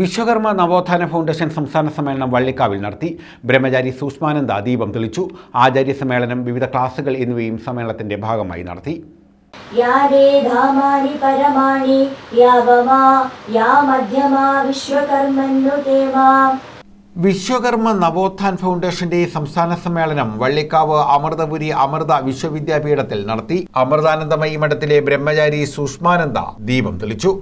വിശ്വകർമ്മ നവോത്ഥാന ഫൗണ്ടേഷൻ സംസ്ഥാന സമ്മേളനം വള്ളിക്കാവിൽ നടത്തി. ബ്രഹ്മചാരി സൂഷ്മാനന്ദ ദീപം തെളിച്ചു. ആചാര്യ സമ്മേളനം വിവിധ ക്ലാസുകൾ എന്നിവയും സമ്മേളനത്തിന്റെ ഭാഗമായി നടത്തി. പരമാണി യാ മധ്യമാ വിശ്വകർമ്മ നവോത്ഥാൻ ഫൗണ്ടേഷന്റെ സംസ്ഥാന സമ്മേളനം വള്ളിക്കാവ് അമൃതപുരി അമൃത വിശ്വവിദ്യാപീഠത്തിൽ നടത്തി. അമൃതാനന്ദമയി മഠത്തിലെ ബ്രഹ്മചാരി സുഷ്മാനന്ദ ദീപം തെളിച്ചു.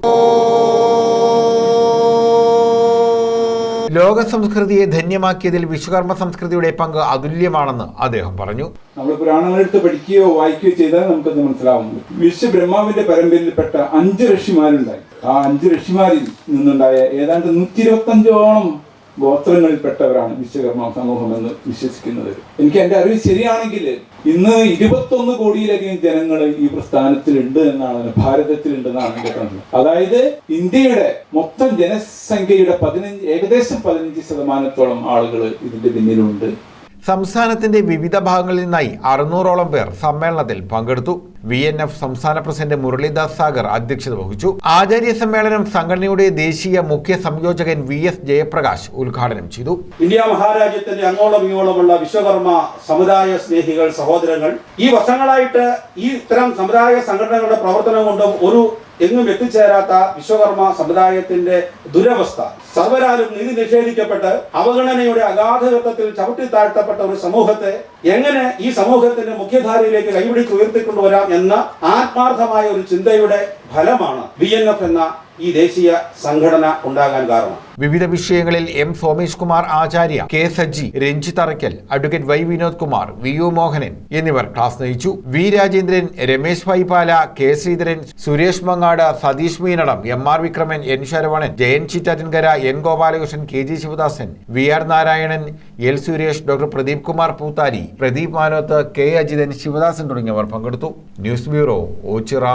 ലോക സംസ്കൃതിയെ ധന്യമാക്കിയതിൽ വിശ്വകർമ്മ സംസ്കൃതിയുടെ പങ്ക് അതുല്യമാണെന്ന് അദ്ദേഹം പറഞ്ഞു. നമ്മൾ പുരാണങ്ങളെടുത്ത് പഠിക്കുകയോ വായിക്കുകയോ ചെയ്താൽ നമുക്കത് മനസ്സിലാവും വിശ്വബ്രഹ്മാവിന്റെ പരമ്പരയിൽപ്പെട്ട അഞ്ച് ഋഷിമാരുണ്ടായി. ആ അഞ്ച് ഋഷിമാരിൽ നിന്നുണ്ടായ ഏതാണ്ട് നൂറ്റി ഇരുപത്തഞ്ചോളം ഗോത്രങ്ങളിൽപ്പെട്ടവരാണ് വിശ്വകർമ്മ സമൂഹം എന്ന് വിശ്വസിക്കുന്നത് എനിക്ക് എന്റെ അറിവ് ശരിയാണെങ്കിൽ ഇന്ന് ഇരുപത്തൊന്ന് കോടിയിലധികം ജനങ്ങൾ ഈ പ്രസ്ഥാനത്തിലുണ്ട് എന്നാണ് ഭാരതത്തിലുണ്ട് എന്നാണ് എന്റെ കണക്ക്. അതായത് ഇന്ത്യയുടെ മൊത്തം ജനസംഖ്യയുടെ പതിനഞ്ച് ഏകദേശം പതിനഞ്ച് ശതമാനത്തോളം ആളുകൾ ഇതിന്റെ പിന്നിലുണ്ട്. സംസ്ഥാനത്തിന്റെ വിവിധ ഭാഗങ്ങളിൽ നിന്നായി അറുന്നൂറോളം പേർ സമ്മേളനത്തിൽ പങ്കെടുത്തു. വി എൻ എഫ് സംസ്ഥാന പ്രസിഡന്റ് മുരളീദാസ് സാഗർ അധ്യക്ഷത വഹിച്ചു. ആചാര്യ സമ്മേളനം സംഘടനയുടെ ദേശീയ മുഖ്യ സംയോജകൻ വി എസ് ജയപ്രകാശ് ഉദ്ഘാടനം ചെയ്തു. ഇന്ത്യ മഹാരാജ്യത്തിന്റെ അങ്ങോളം ഇങ്ങോളമുള്ള വിശ്വകർമ്മ സമുദായ സ്നേഹികൾ സഹോദരങ്ങൾ ഈ വർഷങ്ങളായിട്ട് ഈ ഇത്തരം സമുദായ സംഘടനകളുടെ പ്രവർത്തനം കൊണ്ടും ഒരു എങ്ങും എത്തിച്ചേരാത്ത വിശ്വകർമ്മ സമുദായത്തിന്റെ ദുരവസ്ഥ. സർവരാലും നീതി നിഷേധിക്കപ്പെട്ട് അവഗണനയുടെ അഗാധഘട്ടത്തിൽ ചവിട്ടി താഴ്ത്തപ്പെട്ട ഒരു സമൂഹത്തെ എങ്ങനെ ഈ സമൂഹത്തിന്റെ മുഖ്യധാരയിലേക്ക് കൈപിടിച്ച് ഉയർത്തിക്കൊണ്ടുവരാം എന്ന ആത്മാർത്ഥമായ ഒരു ചിന്തയുടെ ഫലമാണ് ബി എന്ന ഈ ദേശീയ സംഘടന ഉണ്ടാകാൻ കാരണം. വിവിധ വിഷയങ്ങളിൽ M Somesh Kumar Acharya K Sajji Ranjith Arakkal advocate Y Vinod Kumar V U Mohanan എന്നിവർ ക്ലാസ് നയിച്ചു. V Rajendran Ramesh Vaipala K Sreedharan Suresh Mangad Satheesh Meenadom M R Vikraman N Saravanan Jayan Chittattinkara N Gopalakrishnan K G Sivadasan V R Narayanan L Suresh doctor Pradeep Kumar Poothari Pradeep Manoth K Ajithan Sivadasan തുടങ്ങിയവർ പങ്കെടുത്തു. News bureau Ochira.